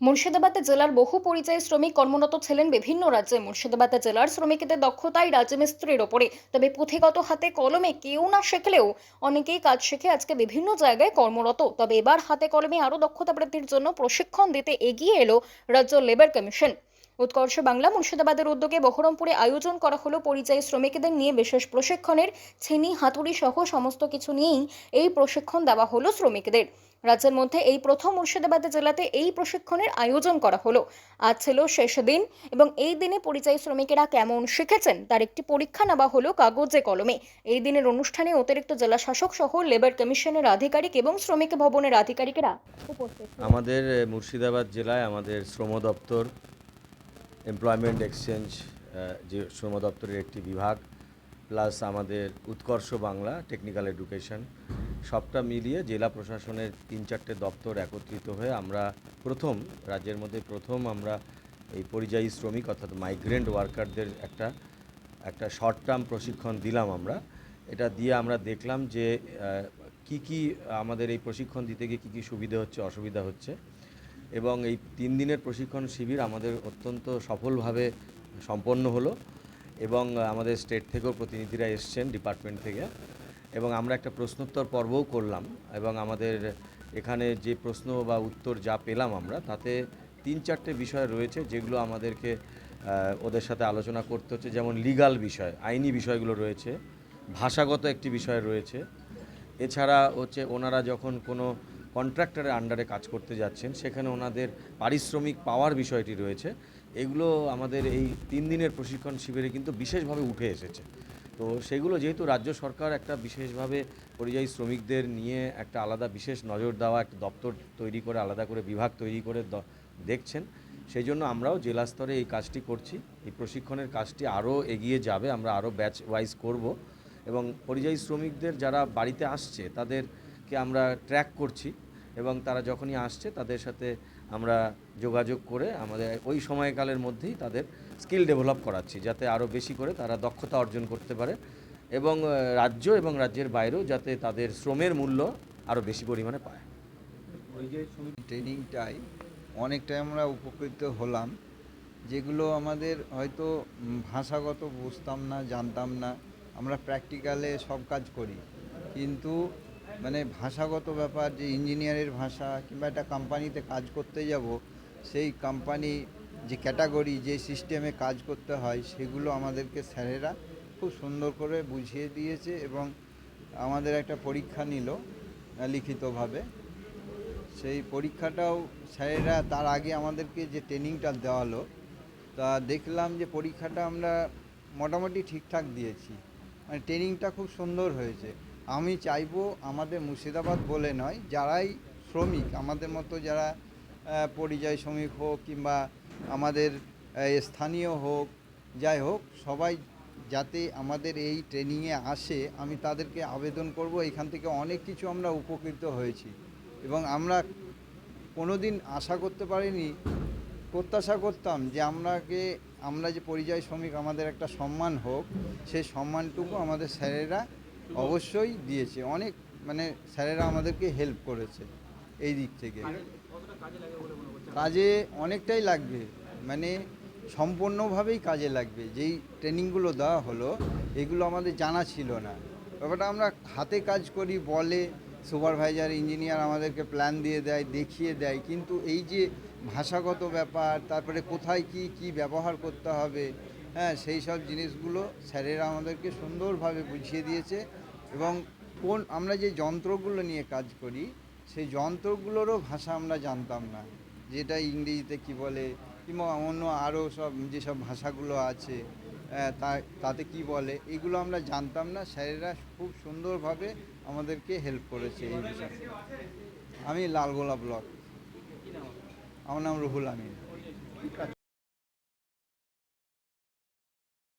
মুর্শিদাবাদ জেলার বহু পরিযায়ী শ্রমিক কর্মরত ছিলেন বিভিন্ন রাজ্যে। মুর্শিদাবাদ জেলার শ্রমিকদের দক্ষতাই রাজমিস্ত্রির ওপরে। তবে পুঁথিগত হাতে কলমে কেউ না শিখলেও অনেকেই কাজ শিখে আজকে বিভিন্ন জায়গায় কর্মরত। তবে এবার হাতে কলমে আরও দক্ষতা বৃদ্ধির জন্য প্রশিক্ষণ দিতে এগিয়ে এলো রাজ্য লেবার কমিশন। উৎকর্ষ বাংলা মুর্শিদাবাদের উদ্যোগে বহরমপুরে আয়োজন করা হলো পরিযায়ী শ্রমিকদের নিয়ে বিশেষ প্রশিক্ষণের ছেনি হাতুড়ি সহ সমস্ত কিছু নিয়েই এই প্রশিক্ষণ দেওয়া হলো শ্রমিকদের। রাজ্যের মধ্যে এই প্রথম মুর্শিদাবাদ জেলাতে এই প্রশিক্ষণের আয়োজন করা হলো। আজ ছিল শেষ দিন এবং এই দিনে পরিযায়ী শ্রমিকেরা কেমন শিখেছেন তার একটি পরীক্ষা নেওয়া হলো কাগজে কলমে। এই দিনের অনুষ্ঠানে অতিরিক্ত জেলা শাসক সহ লেবার কমিশনের আধিকারিক এবং শ্রমিক ভবনের আধিকারিকেরা উপস্থিত আমাদের মুর্শিদাবাদ জেলায় আমাদের শ্রম দপ্তর, এমপ্লয়মেন্ট এক্সচেঞ্জ যে শ্রম দপ্তরের একটি বিভাগ প্লাস আমাদের উৎকর্ষ বাংলা টেকনিক্যাল এডুকেশন, সবটা মিলিয়ে জেলা প্রশাসনের তিন চারটে দপ্তর একত্রিত হয়ে আমরা প্রথম, রাজ্যের মধ্যে প্রথম আমরা এই পরিযায়ী শ্রমিক অর্থাৎ মাইগ্রেন্ট ওয়ার্কারদের একটা একটা শর্ট টার্ম প্রশিক্ষণ দিলাম আমরা। এটা দিয়ে আমরা দেখলাম যে কি কি আমাদের এই প্রশিক্ষণ দিতে গিয়ে কী কী সুবিধা হচ্ছে, অসুবিধা হচ্ছে। এবং এই তিন দিনের প্রশিক্ষণ শিবির আমাদের অত্যন্ত সফলভাবে সম্পন্ন হলো। এবং আমাদের স্টেট থেকেও প্রতিনিধিরা এসছেন ডিপার্টমেন্ট থেকে এবং আমরা একটা প্রশ্নোত্তর পর্বও করলাম এবং আমাদের এখানে যে প্রশ্ন বা উত্তর যা পেলাম আমরা, তাতে তিন চারটে বিষয় রয়েছে যেগুলো আমাদেরকে ওদের সাথে আলোচনা করতে হচ্ছে। যেমন লিগাল বিষয়, আইনি বিষয়গুলো রয়েছে, ভাষাগত একটি বিষয় রয়েছে। এছাড়া হচ্ছে ওনারা যখন কোনো কন্ট্রাক্টরের আন্ডারে কাজ করতে যাচ্ছেন, সেখানে ওনাদের পারিশ্রমিক পাওয়ার বিষয়টি রয়েছে। এগুলো আমাদের এই তিন দিনের প্রশিক্ষণ শিবিরে কিন্তু বিশেষভাবে উঠে এসেছে। তো সেগুলো যেহেতু রাজ্য সরকার একটা বিশেষভাবে পরিযায়ী শ্রমিকদের নিয়ে একটা আলাদা বিশেষ নজর দেওয়া, একটা দপ্তর তৈরি করে, আলাদা করে বিভাগ তৈরি করে দেখছেন, সেই জন্য আমরাও জেলা স্তরে এই কাজটি করছি। এই প্রশিক্ষণের কাজটি আরও এগিয়ে যাবে, আমরা আরও ব্যাচ ওয়াইজ করব এবং পরিযায়ী শ্রমিকদের যারা বাড়িতে আসছে, তাদেরকে আমরা ট্র্যাক করছি এবং তারা যখনই আসছে, তাদের সাথে আমরা যোগাযোগ করে আমাদের ওই সময়কালের মধ্যেই তাদের স্কিল ডেভেলপ করাচ্ছি, যাতে আরও বেশি করে তারা দক্ষতা অর্জন করতে পারে এবং রাজ্য এবং রাজ্যের বাইরেও যাতে তাদের শ্রমের মূল্য আরও বেশি পরিমাণে পায়। ওই যে ট্রেনিংটাই অনেকটাই আমরা উপকৃত হলাম, যেগুলো আমাদের হয়তো ভাষাগত বুঝতাম না, জানতাম না, আমরা প্র্যাকটিক্যালে সব কাজ করি। কিন্তু মানে ভাষাগত ব্যাপার, যে ইঞ্জিনিয়ারের ভাষা কিংবা একটা কোম্পানিতে কাজ করতে যাব, সেই কোম্পানি যে ক্যাটাগরি যে সিস্টেমে কাজ করতে হয়, সেগুলো আমাদেরকে স্যারেরা খুব সুন্দর করে বুঝিয়ে দিয়েছে এবং আমাদের একটা পরীক্ষা নিল, লিখিতভাবে। সেই পরীক্ষাটাও স্যারেরা তার আগে আমাদেরকে যে ট্রেনিংটা দেওয়ালো, তা দেখলাম যে পরীক্ষাটা আমরা মোটামুটি ঠিকঠাক দিয়েছি। মানে ট্রেনিংটা খুব সুন্দর হয়েছে। আমি চাইব আমাদের মুর্শিদাবাদ বলে নয়, যারাই শ্রমিক, আমাদের মতো যারা পরিযায়ী শ্রমিক হোক কিংবা আমাদের স্থানীয় হোক, যাই হোক, সবাই যাতে আমাদের এই ট্রেনিংয়ে আসে, আমি তাদেরকে আবেদন করব। এখান থেকে অনেক কিছু আমরা উপকৃত হয়েছি এবং আমরা কোনোদিন আশা করতে পারিনি, প্রত্যাশা করতাম যে আমরাকে, আমরা যে পরিযায়ী শ্রমিক, আমাদের একটা সম্মান হোক, সেই সম্মানটুকু আমাদের স্যারেরা অবশ্যই দিয়েছে। অনেক মানে স্যারেরা আমাদেরকে হেল্প করেছে এই দিক থেকে। কাজে অনেকটাই লাগবে। মানে সম্পূর্ণভাবেই কাজে লাগবে। যেই ট্রেনিংগুলো দেওয়া হলো এগুলো আমাদের জানা ছিল না। ব্যাপারটা আমরা হাতে কাজ করি বলে সুপারভাইজার ইঞ্জিনিয়ার আমাদেরকে প্ল্যান দিয়ে দেয় দেখিয়ে দেয়। কিন্তু এই যে ভাষাগত ব্যাপার তারপরে কোথায় কি কি ব্যবহার করতে হবে হ্যাঁ সেই সব জিনিসগুলো স্যারেরা আমাদেরকে সুন্দরভাবে বুঝিয়ে দিয়েছে এবং কোন আমরা যে যন্ত্রগুলো নিয়ে কাজ করি, সেই যন্ত্রগুলোরও ভাষা আমরা জানতাম না। যেটা ইংরেজিতে কি বলে, কিংবা অন্য আরও সব যেসব ভাষাগুলো আছে তাতে কি বলে, এগুলো আমরা জানতাম না। স্যারেরা খুব সুন্দরভাবে আমাদেরকে হেল্প করেছে এই বিষয়ে। আমি লালগোলা ব্লক। আমার নাম রুহুল আমিন।